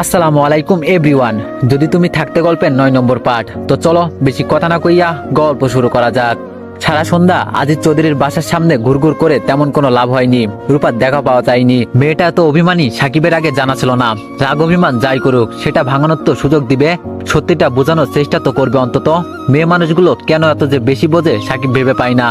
আসসালামু আলাইকুম, এভরিওয়ান। যদি তুমি থাকতে গল্পের নয় নম্বর পাঠ, তো চলো বেশি কথা না কইয়া গল্প শুরু করা যাক। সারা সন্ধ্যা আজিজ চৌধুরীর বাসার সামনে ঘুরঘুর করে তেমন কোনো লাভ হয়নি। রূপার দেখা পাওয়া যায়নি। মেয়েটা তো অভিমানী, সাকিবের আগে জানা ছিল না। রাগ অভিমান যাই করুক, সেটা ভাঙানোর তো সুযোগ দিবে। সত্যিটা বোঝানোর চেষ্টা তো করবে অন্তত। মেয়ে মানুষগুলো কেন এত যে বেশি বোঝে, সাকিব ভেবে পায় না।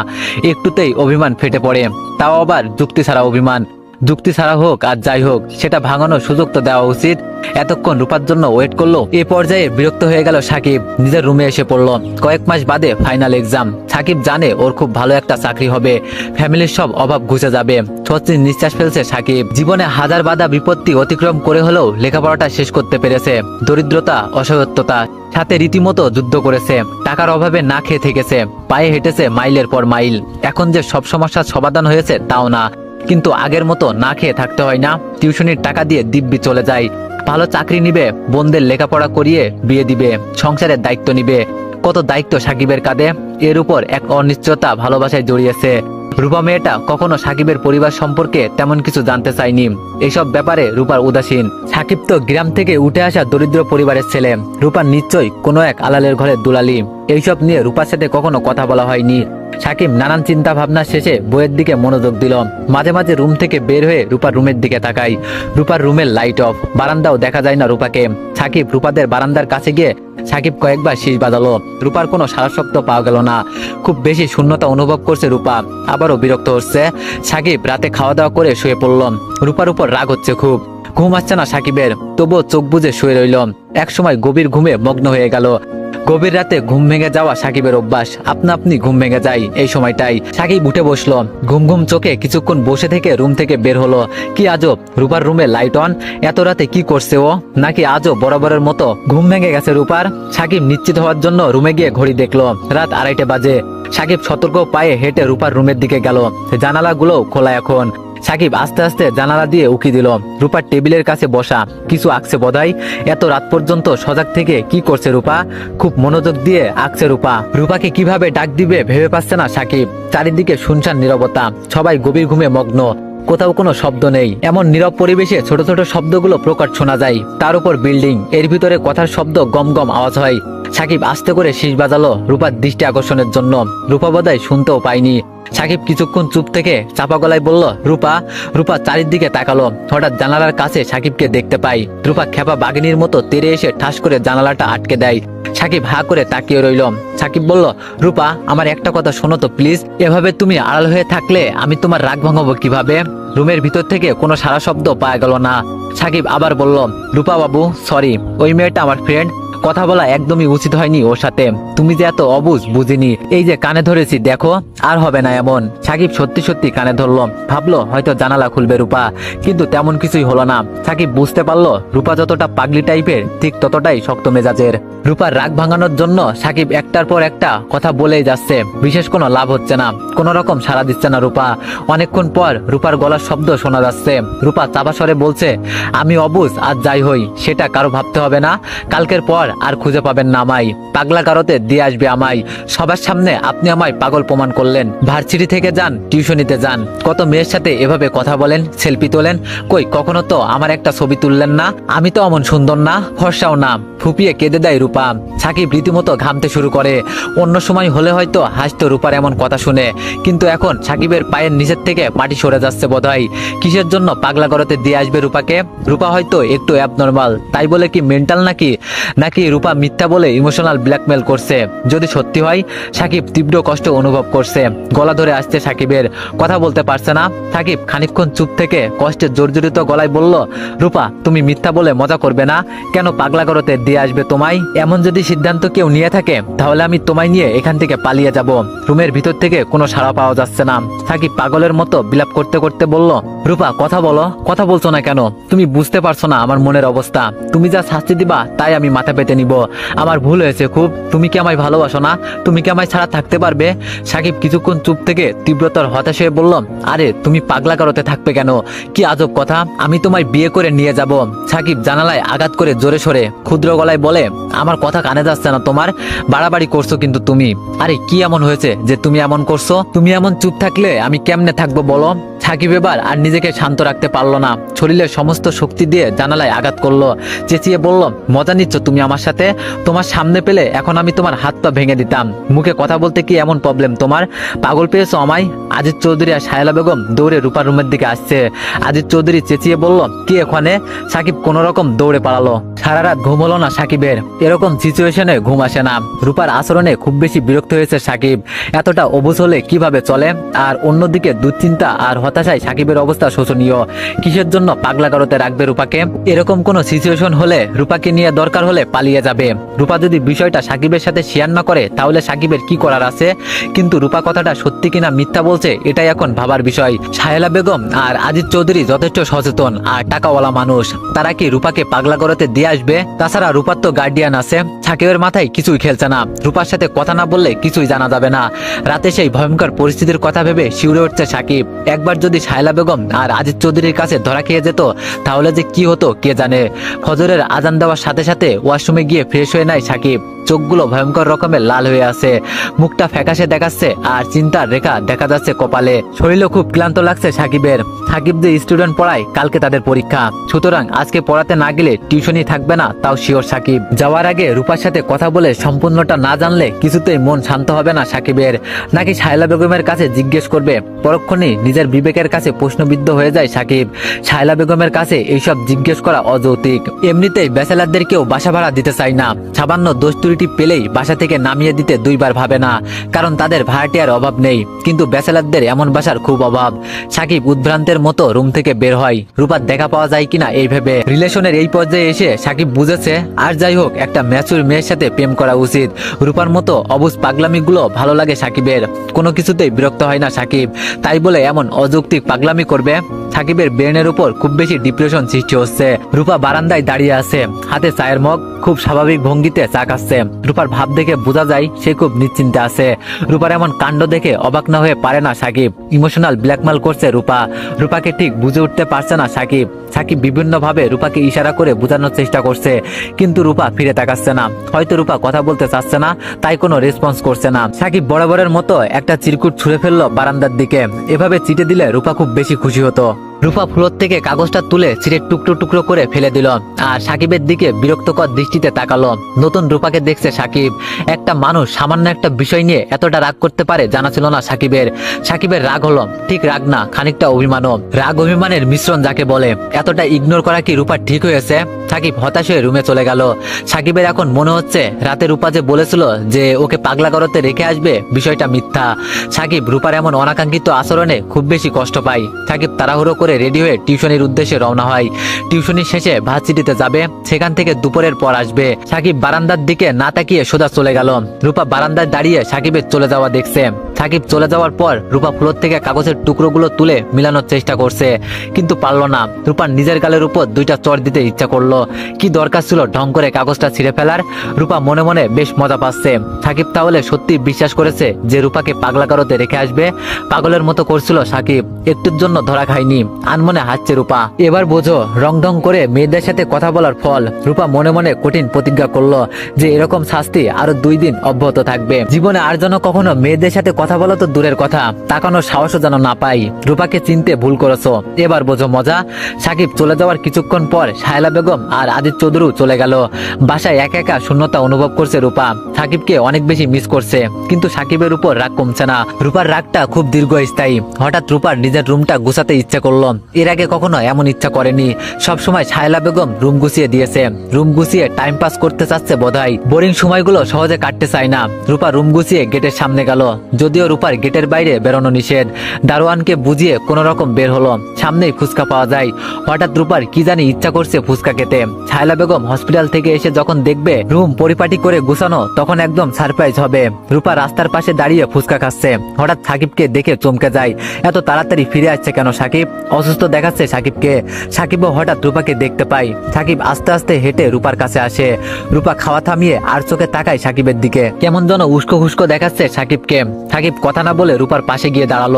একটুতেই অভিমান ফেটে পড়ে। তাও আবার যুক্তি ছাড়া অভিমান। যুক্তি ছাড়া হোক আর যাই হোক, সেটা ভাঙানোর সুযোগ তো দেওয়া উচিত। এতক্ষণ রূপার জন্য ওয়েট করল। এ পর্যায়ে বিরক্ত হয়ে গেল সাকিব। নিজের রুমে এসে পড়ল। কয়েক মাস বাদে ফাইনাল এক্সাম সাকিব জানে ওর খুব ভালো একটা চাকরি হবে। ফ্যামিলির সব অভাব ঘুচে যাবে। সত্যি নিঃশ্বাস ফেলছে সাকিব। জীবনে হাজার বাধা বিপত্তি অতিক্রম করে হলেও লেখাপড়াটা শেষ করতে পেরেছে। দরিদ্রতা, অসহায়ত্বতা, সাথে রীতিমতো যুদ্ধ করেছে। টাকার অভাবে না খেয়ে থেকেছে। পায়ে হেঁটেছে মাইলের পর মাইল। এখন যে সব সমস্যার সমাধান হয়েছে, তাও না। কিন্তু আগের মতো না খেয়ে থাকতে হয় না। টিউশনির টাকা দিয়ে দিব্যি চলে যায়। ভালো চাকরি নিবে, বোনদের লেখাপড়া করিয়ে বিয়ে দিবে, সংসারের দায়িত্ব নিবে। কত দায়িত্ব সাকিবের কাঁধে? এর উপর এক অনিশ্চয়তা ভালোবাসায় জড়িয়েছে। রূপা মেয়েটা কখনো সাকিবের পরিবার সম্পর্কে তেমন কিছু জানতে চায়নি। এসব ব্যাপারে রূপার উদাসীন। সাকিব তো গ্রাম থেকে উঠে আসা দরিদ্র পরিবারের ছেলে। রূপার নিশ্চয়ই কোনো এক আলালের ঘরে দুলালি। এইসব নিয়ে রূপার সাথে কখনো কথা বলা হয়নি। সাকিব নানান চিন্তা ভাবনা শেষে বইয়ের দিকে মনোযোগ দিল। মাঝে মাঝে রুম থেকে বের হয়ে রূপার রুমের দিকে তাকাই। রূপার রুমের লাইট অফ বারান্দাও দেখা যায় না রূপাকে। সাকিব রূপাদের বারান্দার কাছে গিয়ে সাকিব কয়েকবার শীষ বাঁধালো রূপার কোনো সারাশক্ত পাওয়া গেল না। খুব বেশি শূন্যতা অনুভব করছে রূপা। আবারও বিরক্ত হচ্ছে। সাকিব রাতে খাওয়া দাওয়া করে শুয়ে পড়ল। রূপার উপর রাগ হচ্ছে খুব। ঘুম আসছে না সাকিবের। তবুও চোখ বুজে শুয়ে রইল। একসময় গভীর ঘুমে মগ্ন হয়ে গেল। গভীর রাতে ঘুম ভেঙে যাওয়া সাকিবের অভ্যাস। আপনা আপনি ঘুম ভেঙে যায় এই সময়টাই। সাকিব উঠে বসল। ঘুম ঘুম চোখে কিছুক্ষণ বসে থেকে রুম থেকে বের হলো। কি আজব, রূপার রুমে লাইট অন এত রাতে কি করছে ও? নাকি আজও বরাবরের মতো ঘুম ভেঙে গেছে রূপার? সাকিব নিশ্চিত হওয়ার জন্য রুমে গিয়ে ঘড়ি দেখল। রাত আড়াইটে বাজে। সাকিব সতর্ক পায়ে হেঁটে রূপার রুমের দিকে গেল। জানালাগুলো খোলা এখন। সাকিব আস্তে আস্তে জানালা দিয়ে উকি দিল রূপার টেবিলের কাছে বসা, কিছু আঁকছে বোধহয়। এত রাত পর্যন্ত সজাগ থেকে কি করছে রূপা? খুব মনোযোগ দিয়ে আঁকছে রূপা। রূপাকে কীভাবে ডাক দিবে ভেবে পাচ্ছে না সাকিব। চারিদিকে শুনশান নীরবতা, সবাই গভীর ঘুমে মগ্ন। কোথাও কোনো শব্দ নেই। এমন নীরব পরিবেশে ছোট ছোট শব্দগুলো প্রকট শোনা যায়। তার উপর বিল্ডিং, এর ভিতরে কথার শব্দ গম গম আওয়াজ হয়। সাকিব আস্তে করে শীষ বাজালো রূপার দৃষ্টি আকর্ষণের জন্য। রূপা বোধহয় শুনতেও পায়নি। সাকিব কিছুক্ষণ চুপ থেকে চাপা গলায় বলল, রূপা রূপা চারিদিকে তাকালো। হঠাৎ জানালার কাছে সাকিবকে দেখতে পাই। রূপা খেপা বাগিনীর মতো তেরে এসে ঠাস করে জানালাটা আটকে দেয়। সাকিব হা করে তাকিয়ে রইল। সাকিব বলল, রূপা, আমার একটা কথা শোনো তো প্লিজ। এভাবে তুমি আড়াল হয়ে থাকলে আমি তোমার রাগ ভাঙাবো কীভাবে? রুমের ভিতর থেকে কোনো সারা শব্দ পাওয়া গেল না। সাকিব আবার বলল, রূপা বাবু সরি ওই মেয়েটা আমার ফ্রেন্ড কথা বলা একদমই উচিত হয়নি ওর সাথে। তুমি যে এত অবুজ, বুঝিনি। এই যে কানে ধরেছি, দেখো, আর হবে না এমন। সাকিব সত্যি সত্যি কানে ধরলো। ভাবলো, হয়তো জানালা খুলবে রূপা, কিন্তু তেমন কিছুই হলো না। সাকিব বুঝতে পারল, রূপা যতটা পাগলি টাইপের, ঠিক ততটাই শক্ত মেজাজের। রূপার রাগ ভাঙানোর জন্য সাকিব একটার পর একটা কথা বলেই যাচ্ছে। বিশেষ কোনো লাভ হচ্ছে না। কোন রকম সাড়া দিচ্ছে না রূপা। অনেকক্ষণ পর রূপার গলার শব্দ শোনা যাচ্ছে। রূপা চাপা স্বরে বলছে, আমি অবুজ, আর যাই হই, সেটা কারও ভাবতে হবে না। কালকের পর আর খুঁজে পাবেন না আমায়। পাগলা কারোতে দিয়ে আসবে আমায়। সবার সামনে আপনি আমায় পাগল প্রমাণ করলেন। ভার্সিটি থেকে যান, টিউশনিতে যান। কত মেয়ের সাথে এভাবে কথা বলেন, সেলফি তোলেন? কই, কখনো তো আমার একটা ছবি তুললেন না? আমি তো অমন সুন্দর না, ফর্সাও না। ফুপিয়ে কেঁদে দেয় রূপা। সাকিব রীতিমতো ঘামতে শুরু করে। অন্য সময় হলে হয়তো হাসতো রূপার এমন কথা শুনে। কিন্তু এখন সাকিবের পায়ের নিচের থেকে মাটি সরে যাচ্ছে বোধহয়। কিসের জন্য পাগলা করতে দিয়ে আসবে রূপাকে? রূপা হয়তো একটু অ্যাবনর্মাল তাই বলে কি মেন্টাল নাকি? নাকি রূপা মিথ্যা বলে ইমোশনাল ব্ল্যাকমেল করছে। যদি সত্যি হয়, সাকিব তীব্র কষ্ট অনুভব করছে। গলা ধরে আসছে সাকিবের। কথা বলতে পারছে না। সাকিব খানিকক্ষণ চুপ থেকে কষ্টে জর্জরিত গলায় বলল, রূপা, তুমি মিথ্যা বলে মজা করবে না। কেন পাগলা করতে দিয়ে আসবে তোমায়? এমন যদি সিদ্ধান্ত কেউ নিয়ে থাকে, তাহলে আমি তোমায় নিয়ে এখান থেকে পালিয়ে যাব। রুমের ভিতর থেকে কোনো সাড়া পাওয়া যাচ্ছে না। সাকিব পাগলের মতো বিলাপ করতে করতে বলল, রূপা, কথা বলো। কথা বলছো না কেন? তুমি বুঝতে পারছ না আমার মনের অবস্থা। তুমি যা শাস্তি দিবা, তাই আমি মাথা পেতে হাতে নিব। আমার ভুল হয়েছে, খুব। তুমি কি আমায় ভালোবাসো না? তুমি কি আমায় ছাড়া থাকতে পারবে? সাকিব কিছুক্ষণ চুপ থেকে তীব্রতর হতাশ হয়ে বলল, আরে, তুমি পাগলা কারোতে থাকবে কেন? কি আজব কথা। আমি তোমায় বিয়ে করে নিয়ে যাব। সাকিব জানালায় আঘাত করে জোরে সরে ক্ষুদ্র গলায় বলে, আমার কথা কানে যাচ্ছে না তোমার। বাড়াবাড়ি করছ কিন্তু তুমি। আরে, কি এমন হয়েছে যে তুমি এমন করছ? তুমি এমন চুপ থাকলে আমি কেমনে থাকব বলো? সাকিব এবার আর নিজেকে শান্ত রাখতে পারল না। শরীরের সমস্ত শক্তি দিয়ে জানালায় আঘাত করল। চেঁচিয়ে বলল, মজা নিচ্ছ তুমি আমার সাথে? তোমার সামনে পেলে এখন আমি তোমার হাত পা ভেঙে দিতাম। মুখে কথা বলতে কি এমন প্রবলেম তোমার? পাগল পেয়েছ আমায়? আজিজ চৌধুরী আর সায়লা বেগম দৌড়ে রূপার রুমের দিকে আসছে। আজিজ চৌধুরী চেঁচিয়ে বলল, কি এখানে সাকিব কোন রকম দৌড়ে পালালো। সারা রাত ঘুম হলো না সাকিবের। এরকম সিচুয়েশনে ঘুম আসে না। রূপার আচরণে খুব বেশি বিরক্ত হয়েছে সাকিব। এতটা অবুঝ হলে কীভাবে চলে? আর অন্যদিকে দুশ্চিন্তা আর হতাশায় সাকিবের অবস্থা শোচনীয়। কিসের জন্য পাগলা করতে রাখবে রূপাকে? এরকম কোন সিচুয়েশন হলে রূপাকে নিয়ে দরকার হলে পালিয়ে যাবে। রূপা যদি বিষয়টা সাকিবের সাথে শেয়ার না করে, তাহলে সাকিবের কি করার আছে? কিন্তু রূপা কথাটা সত্যি কিনা মিথ্যা বলছে, এটাই এখন ভাবার বিষয়। সাহেলা বেগম আর আজিজ চৌধুরী যথেষ্ট সচেতন আর টাকাওয়ালা মানুষ। তারা কি রূপাকে পাগলা করতে দিয়ে আসবে? তাছাড়া রূপার তো গার্ডিয়ান আছে। সাকিবের মাথায় কিছুই খেলছে না। রূপার সাথে কথা না বললে কিছুই জানা যাবে না। রাতে সেই ভয়ঙ্কর পরিস্থিতির কথা ভেবে শিউরে উঠছে সাকিব। একবার যদি সাহেলা বেগম আর আজিজ চৌধুরীর কাছে ধরা খেয়ে যেত, তাহলে যে কি হতো কে জানে? ফজরের আজান দেওয়ার সাথে সাথে ওয়াশরুমে গিয়ে ফ্রেশ হয়ে নেয় সাকিব। চোখগুলো ভয়ঙ্কর রকমের লাল হয়ে আছে। মুখটা ফ্যাকাশে দেখাচ্ছে আর চিন্তার রেখা দেখা যাচ্ছে কপালে। শরীরও খুব ক্লান্ত লাগছে সাকিবের। সাকিব যে স্টুডেন্ট পড়ায়, কালকে তাদের পরীক্ষা। সুতরাং আজকে পড়াতে না গেলে টিউশনই থাকবে না, তাও শিওর সাকিব। যাওয়ার আগে রূপার সাথে কথা বলে সম্পূর্ণটা না জানলে কিছুতেই মন শান্ত হবে না সাকিবের। নাকি শায়লা বেগমের কাছে জিজ্ঞেস করবে? পরক্ষণেই নিজের বিবেকের কাছে প্রশ্নবিদ্ধ হয়ে যায় সাকিব। শায়লা বেগমের কাছে এইসব জিজ্ঞেস করা অযৌক্তিক। এমনিতেই ব্যাচেলারদের কেউ বাসা ভাড়া দিতে চায় না। সামান্য দোষ ত্রুটি পেলেই বাসা থেকে নামিয়ে দিতে দুইবার ভাবে না, কারণ তাদের ভাড়াটিয়ার অভাব নেই। কিন্তু ব্যাচেলারদের এমন বাসার খুব অভাব। সাকিব উদ্ভ্রান্তের মতো রুম থেকে বের হয়। রূপার দেখা পাওয়া যায় কিনা এই ভেবে। রিলেশনের এই পর্যায়ে এসে সাকিব বুঝেছে, আর যাই হোক, একটা ম্যাচুর মেয়ের সাথে প্রেম করা উচিত। রূপার মতো অবুজ পাগলামিগুলো ভালো লাগে সাকিবের। কোনো কিছুতেই বিরক্ত হয় না সাকিব। তাই বলে এমন অযৌক্তিক পাগলামি করবে? সাকিবের ব্রেনের উপর খুব বেশি ডিপ্রেশন সৃষ্টি হচ্ছে। রূপা বারান্দায় দাঁড়িয়ে আছে। হাতে চায়ের মগ, খুব স্বাভাবিক ভঙ্গিতে চা খাচ্ছে রূপার ভাব দেখে বোঝা যায় সে খুব নিশ্চিন্তে আছে। রূপার এমন কাণ্ড দেখে অবাক না হয়ে পারে না সাকিব। ইমোশনাল ব্ল্যাকমেল করছে রূপা। রূপাকে ঠিক বুঝে উঠতে পারছে না সাকিব। সাকিব বিভিন্ন ভাবে রূপাকে ইশারা করে বোঝানোর চেষ্টা করছে, কিন্তু রূপা ফিরে তাকাচ্ছে না। হয়তো রূপা কথা বলতে চাচ্ছে না, তাই কোনো রেসপন্স করছে না। সাকিব বরাবরের মতো একটা চিরকুট ছুঁড়ে ফেলল বারান্দার দিকে। এভাবে চিটে দিলে রূপা খুব বেশি খুশি হতো। রূপা ফ্লোর থেকে কাগজটা তুলে ছিঁড়ে টুকরো টুকরো করে ফেলে দিল আর সাকিবের দিকে বিরক্তকর দৃষ্টিতে তাকালো। নতুন রূপাকে দেখছে সাকিব। একটা মানুষ সামান্য একটা বিষয় নিয়ে এতটা রাগ করতে পারে জানা ছিল না সাকিবের। সাকিবের রাগ হলো, ঠিক রাগ না, খানিকটা অভিমানও। রাগ অভিমানের মিশ্রণ যাকে বলে, এতটা ইগনোর করা কি রূপা ঠিক হয়েছে? সাকিব হতাশ হয়ে রুমে চলে গেল। সাকিবের এখন মনে হচ্ছে রাতে রূপা যে বলেছিল যে ওকে পাগলা করতে রেখে আসবে, বিষয়টা মিথ্যা। সাকিব রূপার এমন অনাকাঙ্ক্ষিত আচরণে খুব বেশি কষ্ট পায়। সাকিব তাড়াহুড়ো করে রেডি হয়ে টিউশনির উদ্দেশ্যে রওনা হয়। টিউশনির শেষে ভার্সিটিতে যাবে, সেখান থেকে দুপুরের পর আসবে। সাকিব বারান্দার দিকে না তাকিয়ে সোজা চলে গেল। রূপা বারান্দায় দাঁড়িয়ে সাকিবের চলে যাওয়া দেখছে। সাকিব চলে যাওয়ার পর রূপা ফ্লোর থেকে কাগজের টুকরোগুলো তুলে মিলানোর চেষ্টা করছে, কিন্তু পারল না। রূপার নিজের গালের উপর দুইটা চর দিতে ইচ্ছা করল। কি দরকার ছিল ঢং করে কাগজটা ছিঁড়ে ফেলার? রূপা মনে মনে বেশ মজা পাচ্ছে। সাকিব তাহলে সত্যি বিশ্বাস করেছে যে রূপাকে পাগলা কারোতে রেখে আসবে? পাগলের মতো করছিল সাকিব, একটুর জন্য ধরা খায়নি। আনমনে হাসছে রূপা। এবার বোঝো রং ঢং করে মেয়েদের সাথে কথা বলার ফল। রূপা মনে মনে কঠিন প্রতিজ্ঞা করল যে এরকম শাস্তি আরও দুই দিন অব্যাহত থাকবে। জীবনে আর যেন কখনো মেয়েদের সাথে কথা বলা তো দূরের কথা, তাকানোর সাহসও যেন না পাই। রূপাকে চিনতে ভুল করেছ। এবার বোঝো, মজা। সাকিব চলে যাওয়ার কিছুক্ষণ পর সায়লা বেগম আর আদিত চৌধুরী চলে গেল। বাসায় একা একা শূন্যতা অনুভব করছে রূপা। সাকিবকে অনেক বেশি মিস করছে, কিন্তু সাকিবের উপর রাগ কমছে না। রূপার রাগটা খুব দীর্ঘস্থায়ী। হঠাৎ রূপার নিজের রুমটা গুছাতে ইচ্ছে করল। এর আগে কখনো এমন ইচ্ছা করেনি। সবসময় সায়লা বেগম রুম গুছিয়ে দিয়েছে। রুম গুছিয়ে টাইম পাস করতে চাচ্ছে বোধহয়। বোরিং সময়গুলো সহজে কাটতে চায় না। রূপা রুম গুছিয়ে গেটের সামনে গেল। যদিও রূপার গেটের বাইরে বেরোনো নিষেধ। দারোয়ানকে বুঝিয়ে কোনো রকম বের হলো। সামনেই ফুচকা পাওয়া যায়। হঠাৎ রূপার কি জানি ইচ্ছা করছে ফুচকা খেতে। ছায়লা বেগম হসপিটাল থেকে এসে যখন দেখবে রুম পরিপাটি করে গুছানো, তখন একদম সারপ্রাইজ হবে। রূপা রাস্তার পাশে দাঁড়িয়ে ফুচকা খাচ্ছে। হঠাৎ সাকিবকে দেখে চমকে যায়। এত তাড়াতাড়ি ফিরে আসছে কেন সাকিব? অসুস্থ দেখাচ্ছে সাকিবকে। সাকিবও হঠাৎ রূপাকে দেখতে পায়। সাকিব আস্তে আস্তে হেঁটে রূপার কাছে আসে। রূপা খাওয়া থামিয়ে আর চোখে তাকায় সাকিবের দিকে। কেমন যেন উস্কো হুস্কো দেখাচ্ছে সাকিবকে। সাকিব কথা না বলে রূপার পাশে গিয়ে দাঁড়াল।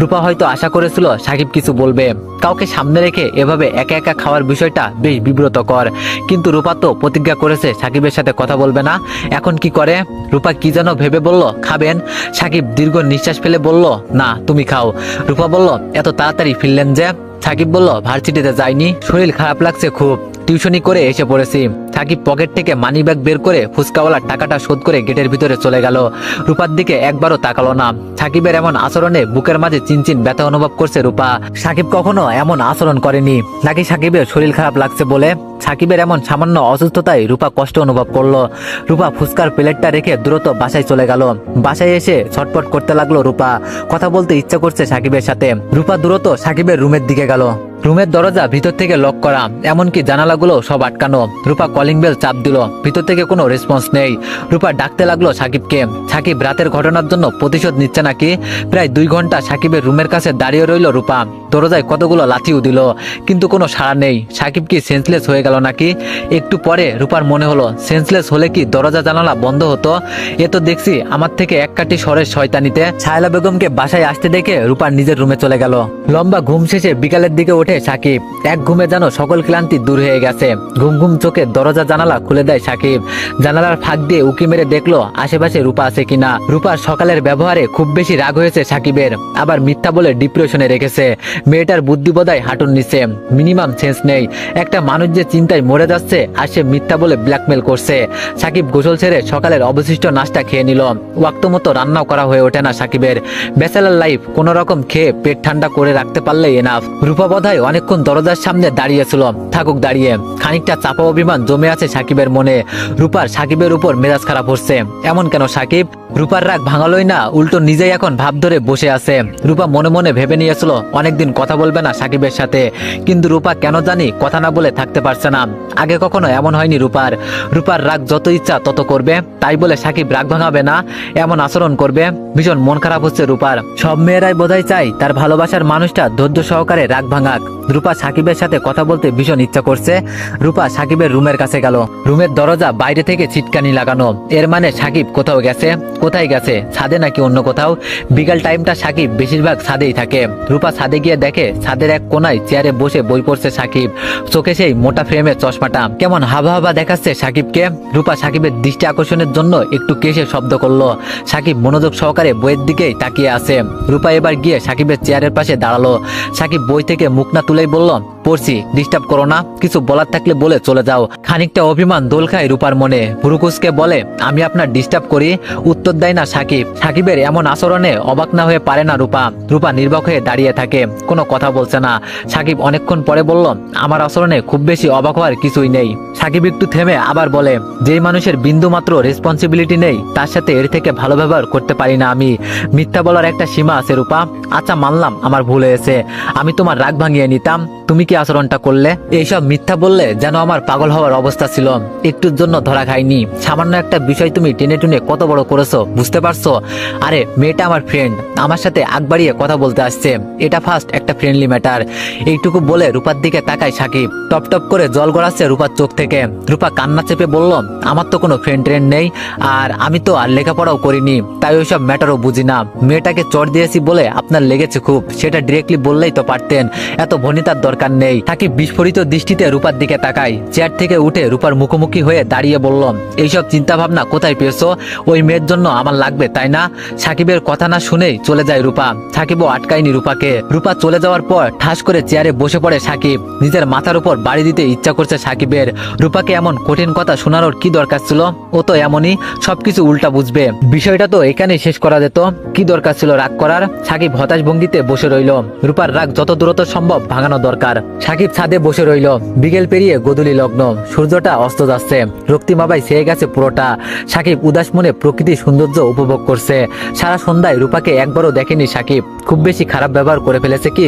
রূপা হয়তো আশা করেছিল সাকিব কিছু বলবে। কাউকে সামনে রেখে এভাবে একা একা খাওয়ার বিষয়টা বেশ বিব্রতকর। কিন্তু রূপা তো প্রতিজ্ঞা করেছে সাকিবের সাথে কথা বলবে না। এখন কি করে? রূপা কি যেন ভেবে বলল, খাবেন? সাকিব দীর্ঘ নিঃশ্বাস ফেলে বলল, না, তুমি খাও। রূপা বলল, এত তাড়াতাড়ি ফিরলেন যে সাকিব বলল, ভার্সিটিতে যাইনি, শরীর খারাপ লাগছে খুব। টিউশনি করে এসে পড়েছি। সাকিব পকেট থেকে মানি ব্যাগ বের করে ফুচকাওয়ালার টাকাটা শোধ করে গেটের ভিতরে চলে গেল। রূপার দিকে একবারও তাকালো না। সাকিবের এমন আচরণে বুকের মাঝে চিনচিন ব্যথা অনুভব করছে রূপা। সাকিব কখনো এমন আচরণ করেনি। নাকি সাকিবের শরীর খারাপ লাগছে বলে? সাকিবের এমন সামান্য অসুস্থতায় রূপা কষ্ট অনুভব করল। রূপা ফুচকার প্লেটটা রেখে দ্রুত বাসায় চলে গেল। বাসায় এসে ছটপট করতে লাগল রূপা। কথা বলতে ইচ্ছা করছে সাকিবের সাথে। রূপা দ্রুত সাকিবের রুমের দিকে গেল। রুমের দরজা ভিতর থেকে লক করা, এমনকি জানালাগুলো সব আটকানো। রূপা কলিং বেল চাপ দিল। ভিতর থেকে কোনো রেসপন্স নেই। রূপা ডাকতে লাগল সাকিবকে। সাকিব রাতের ঘটনার জন্য প্রতিশোধ নিচ্ছে নাকি? প্রায় দুই ঘণ্টা সাকিবের রুমের কাছে দাঁড়িয়ে রইল রূপা। দরজায় কতগুলো লাথিও দিল, কিন্তু কোনো সাড়া নেই। সাকিব কি সেন্সলেস হয়ে গেল নাকি? একটু পরে রূপার মনে হলো সেন্সলেস হলে কি দরজা জানালা বন্ধ হতো? এ তো দেখছি আমার থেকে এক কাটি সরের শয়তানিতে। ছায়লা বেগমকে বাসায় আসতে দেখে রূপার নিজের রুমে চলে গেল। লম্বা ঘুম শেষে বিকালের দিকে ওঠে সাকিব। এক ঘুমে যেন সকল ক্লান্তি দূর হয়ে গেছে। ঘুম ঘুম চোখে দরজা জানালা খুলে দেয় সাকিব। জানালার ফাঁক দিয়ে উকি মেরে দেখল আশেপাশে রূপা আছে কিনা। রূপার সকালের ব্যবহারে খুব বেশি রাগ হয়েছে সাকিবের। আবার মিথ্যা বলে ডিপ্রেশনে রেখেছে। মেয়েটার বুদ্ধি বোধায় হাঁটুর নিচে। মিনিমাম সেন্স নেই। একটা মানুষ যে চিন্তায় মরে যাচ্ছে আর সে মিথ্যা বলে ব্ল্যাকমেল করছে। সাকিব গোসল ছেড়ে সকালের অবশিষ্ট নাস্তা খেয়ে নিল। ওয়াক্ত মতো রান্নাও করা হয়ে ওঠে না সাকিবের। ব্যাচেলার লাইফ কোন রকম খেয়ে পেট ঠান্ডা করে রাখতে পারলেই এনাফ রূপা বোধহয় অনেকক্ষণ দরজার সামনে দাঁড়িয়েছিল। থাকুক দাঁড়িয়ে। খানিকটা চাপা অভিমান জমে আছে সাকিবের মনে। রূপার সাকিবের উপর মেজাজ খারাপ হচ্ছে। এমন কেন সাকিব? রূপার রাগ ভাঙালোই না, উল্টো নিজেই এখন ভাব ধরে বসে আছে। রূপা মনে মনে ভেবে নিয়েছিল, অনেকদিন কথা বলবে না সাকিবের সাথে। কিন্তু রূপা কেন জানি কথা না বলে থাকতে পারছে না। আগে কখনো এমন হয়নি রূপার। রূপার রাগ যত ইচ্ছা তত করবে। তাই বলে সাকিব রাগ ভাঙাবে না, এমন আচরণ করবে। ভীষণ মন খারাপ হচ্ছে রূপার। সব মেয়েরাই বোধহয় চাই তার ভালোবাসার মানুষটা ধৈর্য সহকারে রাগ ভাঙাক। রূপা সাকিবের সাথে কথা বলতে ভীষণ ইচ্ছা করছে। রূপা সাকিবের রুমের কাছে গেল। রুমের দরজা বাইরে থেকে ছিটকানি লাগানো। এর মানে সাকিব কোথাও গেছে। কোথায় গেছে? ছাদে নাকি অন্য কোথাও? বিকাল টাইমটা সাকিব বেশিরভাগ ছাদেই থাকে। রূপা ছাদে গিয়ে দেখে ছাদের এক কোনায় চেয়ারে বসে বই পড়ছে সাকিব। চোখে সেই মোটা ফ্রেমের চশমাটা। কেমন হাবা হাবা দেখাচ্ছে সাকিবকে? রূপা সাকিবের দৃষ্টি আকর্ষণের জন্য একটু কেসে শব্দ করল। সাকিব মনোযোগ সহকারে বইয়ের দিকেই তাকিয়ে আছে। রূপা এবার গিয়ে সাকিবের চেয়ারের পাশে দাঁড়াল। সাকিব বই থেকে মুখ না তুলেই বলল পড়ছি ডিস্টার্ব করো না, কিছু বলার থাকলে বলে চলে যাও। খানিকটা অভিমান দোল খায় রূপার মনে। ভুরুকুসকে বলে, আমি আপনার ডিস্টার্ব করি। উত্তর দেয় না সাকিব। সাকিবের এমন আচরণে অবাক না হয়ে পারে না রূপা। রূপা নির্বাক হয়ে দাঁড়িয়ে থাকে, কোনো কথা বলছে না। সাকিব অনেকক্ষণ পরে বলল, আমার আচরণে খুব বেশি অবাক হওয়ার কিছুই নেই। সাকিব একটু থেমে আবার বলে, যেই মানুষের বিন্দু মাত্র রেসপন্সিবিলিটি নেই, তার সাথে এর থেকে ভালো ব্যবহার করতে পারি না আমি। মিথ্যা বলার একটা সীমা আছে রূপা। আচ্ছা মানলাম, আমার ভুল হয়েছে। আমি তোমার রাগ ভাঙিয়ে নিতাম। তুমি কি আচরণটা করলে? এইসব মিথ্যা বললে যেন আমার পাগল হওয়ার অবস্থা ছিল। একটুর জন্য ধরা খাইনি। সামান্য একটা বিষয় তুমি টেনে টুনে কত বড় করেছ, বুঝতে পারছ? আরে, মেয়েটা আমার ফ্রেন্ড আমার সাথে আগ বাড়িয়ে কথা বলতে আসছে। এটা ফার্স্ট একটা ফ্রেন্ডলি ম্যাটার এইটুকু বলে রূপার দিকে তাকায় সাকিব। টপ টপ করে জল গড়াচ্ছে রূপার চোখ থেকে। রূপা কান্না চেপে বলল, আমার তো কোনো ফ্রেন্ড ট্রেন্ড নেই, আর আমি তো আর লেখাপড়াও করিনি, তাই ওইসব ম্যাটারও বুঝি না। মেয়েটাকে চট দিয়েছি বলে আপনার লেগেছে খুব। সেটা ডিরেক্টলি বললেই তো পারতেন। এত ভনিতার দরকার নেই। সাকিব বিস্ফোরিত দৃষ্টিতে রূপার দিকে তাকায়। চেয়ার থেকে উঠে রূপার মুখোমুখি হয়ে দাঁড়িয়ে বলল, এইসব চিন্তা ভাবনা কোথায় পেয়েছ? ওই মেয়ের জন্য আমার লাগবে, তাই না? সাকিবের কথা না শুনেই চলে যায় রূপা। সাকিবও আটকায়নি রূপাকে। রূপা চলে যাওয়ার পর ঠাস করে চেয়ারে বসে পড়ে সাকিব। নিজের মাথার উপর বাড়ি দিতে ইচ্ছা করছে সাকিবের। রূপাকে এমন কঠিন কথা শোনানোর কি দরকার ছিল? ও তো এমনই, সবকিছু উল্টা বুঝবে। বিষয়টা তো এখানে শেষ করা যেত। কি দরকার ছিল রাগ করার? সাকিব হতাশ ভঙ্গিতে বসে রইল। রূপার রাগ যত দূরত্ব সম্ভব ভাঙানো দরকার। সাকিব ছাদে বসে রইল। বিকেল পেরিয়ে গোধূলি লগ্ন। সূর্যটা অস্ত যাচ্ছে। রক্তিমাবাই সেয়ে গেছে পুরোটা। সাকিব উদাস মনে প্রকৃতির সৌন্দর্য উপভোগ করছে। সারা সন্ধ্যায় রূপাকে একবারও দেখেনি সাকিব। খুব বেশি খারাপ ব্যবহার করে ফেলেছে কি?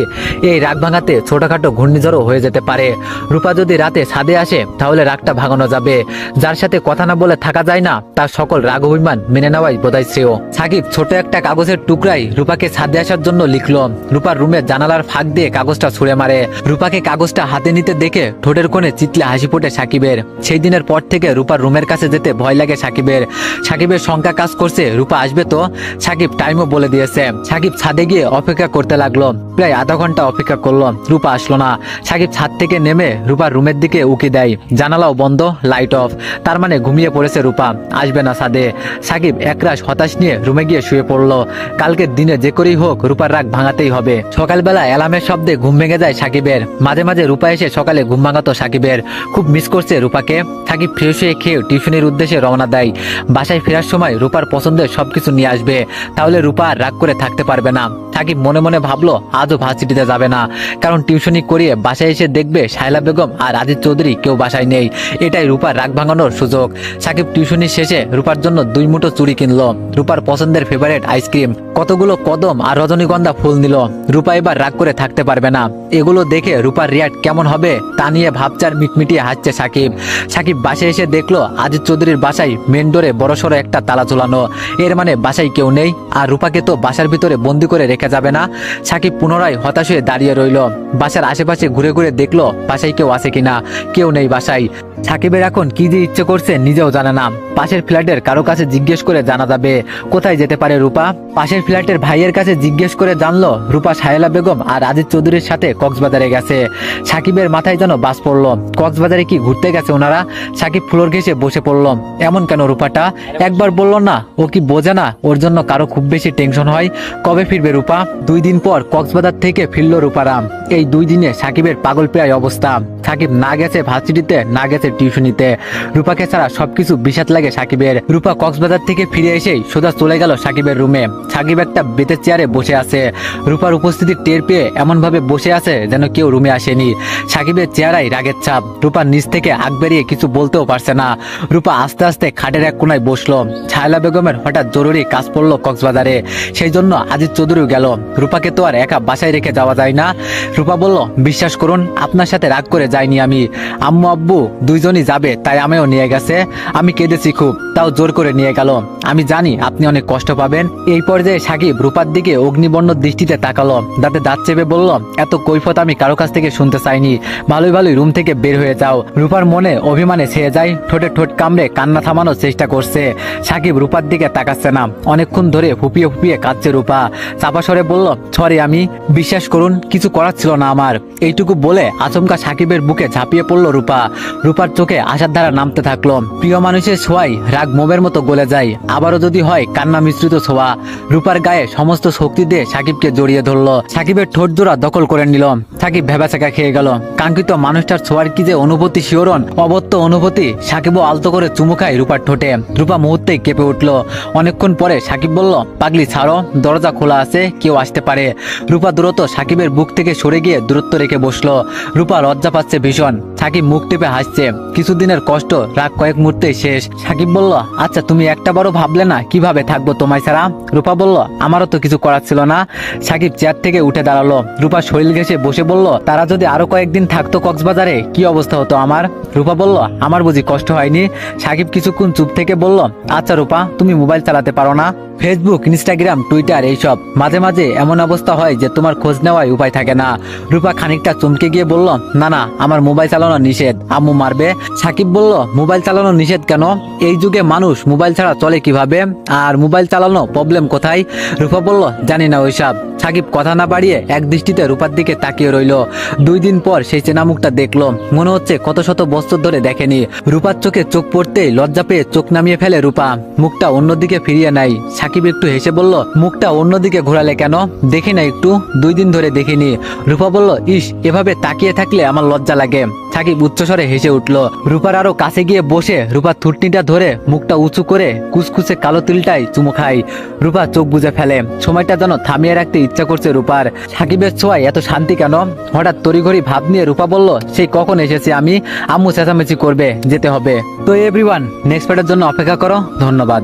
এই রাগ ভাঙাতে ছোটখাটো ঘূর্ণিঝড়ও হয়ে যেতে পারে। রূপা যদি রাতে ছাদে আসে, তাহলে রাগটা ভাঙানো যাবে। যার সাথে কথা না বলে থাকা যায় না, তার সকল রাগ অভিমান মেনে নেওয়াই বোধহয় শ্রেয়। সাকিব ছোট একটা কাগজের টুকরাই রূপাকে ছাদে আসার জন্য লিখলো, রূপার রুমের জানালার ফাঁক দিয়ে কাগজটা ছুঁড়ে মারে। রূপাকে কাগজটা হাতে নিতে দেখে ঠোঁটের কোণে চিতলে হাসি ফোটে সাকিবের। সেই দিনের পর থেকে রূপার রুমের কাছে যেতে ভয় লাগে সাকিবের। সাকিবের শঙ্কা কাজ করছে, রূপা আসবে তো? সাকিব টাইমও বলে দিয়েছে। সাকিব ছাদে গিয়ে অপেক্ষা করতে লাগল। প্রায় আধা ঘণ্টা অপেক্ষা করল। রূপা আসলো না। সাকিব ছাদ থেকে নেমে রূপার রুমের দিকে উকি দেয়। জানালাও বন্ধ লাইট অফ তার মানে ঘুমিয়ে পড়েছে রূপা। আসবে না ছাদে। সাকিব একরাশ হতাশ নিয়ে রুমে গিয়ে শুয়ে পড়ল। কালকের দিনে যে করেই হোক, রূপার রাগ ভাঙাতেই হবে। সকালবেলা অ্যালার্মের শব্দে ঘুম ভেঙে যায় সাকিবের। মাঝে মাঝে রূপা এসে সকালে ঘুম ভাঙাতো সাকিবের। খুব মিস করছে রূপাকে। সাকিব ফ্রেশ হয়ে খেয়ে টিউশনের উদ্দেশ্যে রওনা দেয়। বাসায় ফেরার সময় রূপার পছন্দের সবকিছু নিয়ে আসবে। তাহলে রূপা রাগ করে থাকতে পারবে না। সাকিব মনে মনে ভাবলো, আজও ভার্সিটিতে যাবে না। কারণ টিউশনি করিয়ে বাসায় এসে দেখবে শায়লা বেগম আর আজিজ চৌধুরী কেউ বাসায় নেই। এটাই রূপার রাগ ভাঙানোর সুযোগ। সাকিব টিউশনি শেষে রূপার জন্য দুই মুঠো চুড়ি কিনলো। রূপার পছন্দের ফেভারিট আইসক্রিম কতগুলো কদম আর রজনীগন্ধা ফুল নিল। রূপা এবার রাগ করে থাকতে পারবে না। এগুলো দেখে রূপার রিয়াক্ট কেমন হবে, তা নিয়ে ভাবচার মিটমিটিয়ে হাসছে সাকিব। সাকিব বাসায় এসে দেখল আজিজ চৌধুরীর বাসায় মেন ডোরে বড়সড় একটা তালা ঝোলানো। এর মানে বাসায় কেউ নেই, আর রূপাকে তো বাসার ভিতরে বন্দি করে রেখা যাবে না। সাকিব পুনরায় হতাশ হয়ে দাঁড়িয়ে রইল। বাসার আশেপাশে ঘুরে ঘুরে দেখল, বাসায় কেউ আছে কিনা? কেউ নেই বাসায়। সাকিবের এখন কি যে ইচ্ছে করছে নিজেও জানে না। পাশের ফ্ল্যাটের কারও কাছে জিজ্ঞেস করে জানা যাবে। কোথায় যেতে পারে রূপা? পাশের ফ্ল্যাটের ভাইয়ের কাছে জিজ্ঞেস করে জানলো রূপা সাহেলা বেগম আর আজিজ চৌধুরীর সাথে কক্সবাজারে গেছে। সাকিবের মাথায় যেন বাস পড়ল। কক্সবাজারে কি ঘুরতে গেছে ওনারা? সাকিব ফ্লোর ঘেসে বসে পড়ল। এমন কেন রূপাটা? একবার বলল না, ও কি বোঝে না? ওর জন্য কারও খুব বেশি টেনশন হয়। কবে ফিরবে রূপা? দুই দিন পর কক্সবাজার থেকে ফিরল রূপারাম। এই দুই দিনে সাকিবের পাগল প্রায় অবস্থা। সাকিব না গেছে ভার্সিটিতে, না গেছে টিউশনিতে রূপাকে ছাড়া সবকিছু বিষাদ লাগে সাকিবের। রূপা কক্সবাজার থেকে ফিরে এসেই সোজা চলে গেল সাকিবের রুমে। সাকিব একটা বেতের চেয়ারে বসে আছে। রূপার উপস্থিতি টের পেয়ে এমন ভাবে বসে আছে যেন কেউ রুমে আসেনি। সাকিবের চেহারায় রাগের ছাপ। রূপার নিচ থেকে আগ বেরিয়ে কিছু বলতেও পারছে না। রূপা আস্তে আস্তে খাটের এক কোনায় বসল। ছায়লা বেগমের হঠাৎ জরুরি কাজ পড়ল কক্সবাজারে। সেই জন্য আজিজ চৌধুরীও গেল। রূপাকে তো আর একা বাসায় রেখে যাওয়া যায় না। রূপা বলল, বিশ্বাস করুন, আপনার সাথে রাগ করে যাইনি আমি। আম্মু, আব্বু দুইজনই যাবে, তাই আমিও নিয়ে গেছে। আমি কেঁদেছি খুব, তাও জোর করে নিয়ে গেল। আমি জানি আপনি অনেক কষ্ট পাবেন। এই পর্যায়ে সাকিব রূপার দিকে অগ্নিবর্ণ দৃষ্টিতে তাকালো, দাঁতে দাঁত চেপে বলল, এত কৈফত আমি কারও কাছ থেকে শুনতে চাইনি। ভালোই ভালোই রুম থেকে বের হয়ে যাও। রূপার মনে অভিমানে ছেয়ে যায়, ঠোঁটে ঠোঁট কামড়ে কান্না থামানোর চেষ্টা করছে। সাকিব রূপার দিকে তাকাচ্ছে না, অনেকক্ষণ ধরে ফুপিয়ে ফুপিয়ে কাঁদছে রূপা। চাপা সরে বলল, সরি আমি, বিশ্বাস করুন, কিছু করার ছিল না আমার। এইটুকু বলে আচমকা সাকিবের বুকে ঝাঁপিয়ে পড়ল রূপা। রূপার চোখে আশার ধারা নামতে থাকল। প্রিয় মানুষের ছোঁয়াই রাগ মোমের মতো গলে যায়। আবারও যদি হয় কান্না মিশ্রিত ছোঁয়া, রূপার গায়ে সমস্ত শক্তি দিয়ে সাকিবকে জড়িয়ে ধরলো। সাকিবের ঠোঁট জোড়া দখল করে নিল। সাকিব ভেবাচাকা খেয়ে গেল। কাঙ্ক্ষিত মানুষটার ছোঁয়ার কি যে অনুভূতি শিওরণ অবত্য অনুভূতি সাকিবও আলতো করে চুমু খায় রূপার ঠোঁটে। রূপা মুহূর্তেই কেঁপে উঠল। অনেকক্ষণ পরে সাকিব বলল, পাগলি, ছাড়ো, দরজা খোলা আছে, কেউ আসতে পারে। রূপা দ্রুত সাকিবের বুক থেকে সরে গিয়ে দূরত্ব রেখে বসল। রূপা লজ্জা পাচ্ছে ভীষণ। সাকিব মুখ টিপে হাসছে। কিছুদিনের কষ্ট রাগ কয়েক মুহূর্তেই শেষ। সাকিব বলল আচ্ছা তুমি একটা বারও ভাবলে না কীভাবে থাকব তোমায় ছাড়া? রূপা বলল, আমারও তো কিছু করার ছিল না। সাকিব চেয়ার থেকে উঠে দাঁড়াল। রূপা শরীর ঘেসে বসে বলল, তারা যদি আরও কয়েকদিন থাকতো কক্সবাজারে, কি অবস্থা হতো আমার? রূপা বলল, আমার বুঝি কষ্ট হয়নি। সাকিব কিছুক্ষণ চুপ থেকে বলল আচ্ছা রূপা, তুমি মোবাইল চালাতে পারো না? ফেসবুক, ইনস্টাগ্রাম, টুইটার এইসব। মাঝে মাঝে এমন অবস্থা হয় যে তোমার খোঁজ নেওয়ার উপায় থাকে না। রূপা খানিকটা চমকে গিয়ে বলল, না না, আমার মোবাইল চালানো নিষেধ। আম্মু মারবে সাকিব বলল, মোবাইল চালানো নিষেধ কেন? এই যুগে মানুষ মোবাইল ছাড়া চলে কীভাবে? আর মোবাইল চালানো প্রবলেম কোথায়? রূপা বলল, জানি না ওইসব। সাকিব কথা না বাড়িয়ে এক দৃষ্টিতে রূপার দিকে তাকিয়ে রইল। দুই দিন পর সেই চেনা মুখটা দেখল। মনে হচ্ছে কত শত বছর ধরে দেখেনি। রূপার চোখে চোখ পড়তেই লজ্জা পেয়ে চোখ নামিয়ে ফেলে রূপা। মুখটা অন্যদিকে ফিরিয়ে নাই সাকিব একটু হেসে বলল, মুখটা অন্যদিকে ঘোরালে কেন? দেখি না একটু। দুই দিন ধরে দেখিনি। রূপা বলল, ইস, এভাবে তাকিয়ে থাকলে আমার লজ্জা লাগে। সাকিব উচ্চস্বরে হেসে উঠল উঠল। রূপার আরও কাছে গিয়ে বসে রূপার থুটনিটা ধরে মুখটা উঁচু করে কুচকুচে কালো তিলটাই চুমু খায়। রূপা চোখ বুঝে ফেলে। সময়টা যেন থামিয়ে রাখতে ইচ্ছা করছে রূপার। সাকিবের ছোঁয়ায় এত শান্তি কেন? হঠাৎ তড়িঘড়ি ভাব নিয়ে রূপা বলল সেই কখন এসেছে? আমি আম্মু চেঁচামেচি করবে, যেতে হবে। তো এভরিওয়ান নেক্সট পার্টের জন্য অপেক্ষা করো। ধন্যবাদ।